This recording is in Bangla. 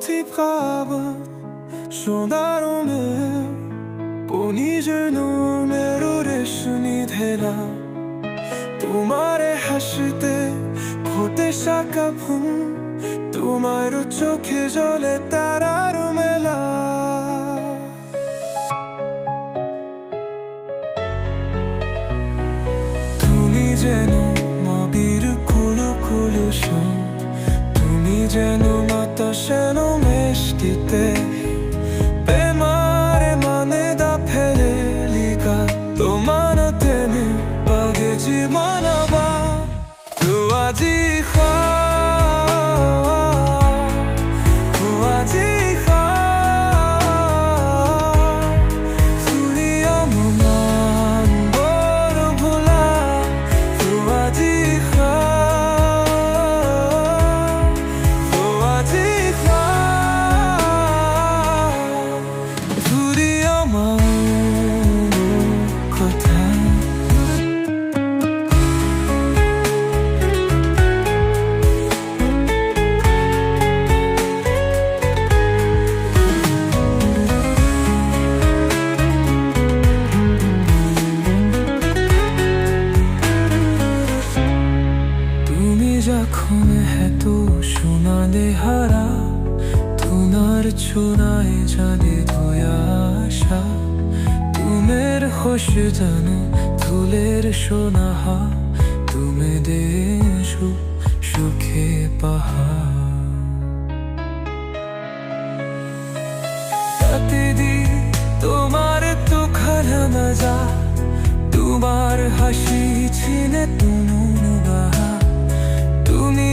grave সোনার পনিজের মেরুরে শুনি ধেলা তোমারে হাসিতে ফোটে শাখা ফুল তোমার চোখে জলে তারার Манава, Дуадиха. যখন এত শোনালে হারা তোমার ফুলের সোনাহা তুমি দেশু সুখে পাহাড়। তোমার তো মজা তোমার হাসি ছিনে তুমি।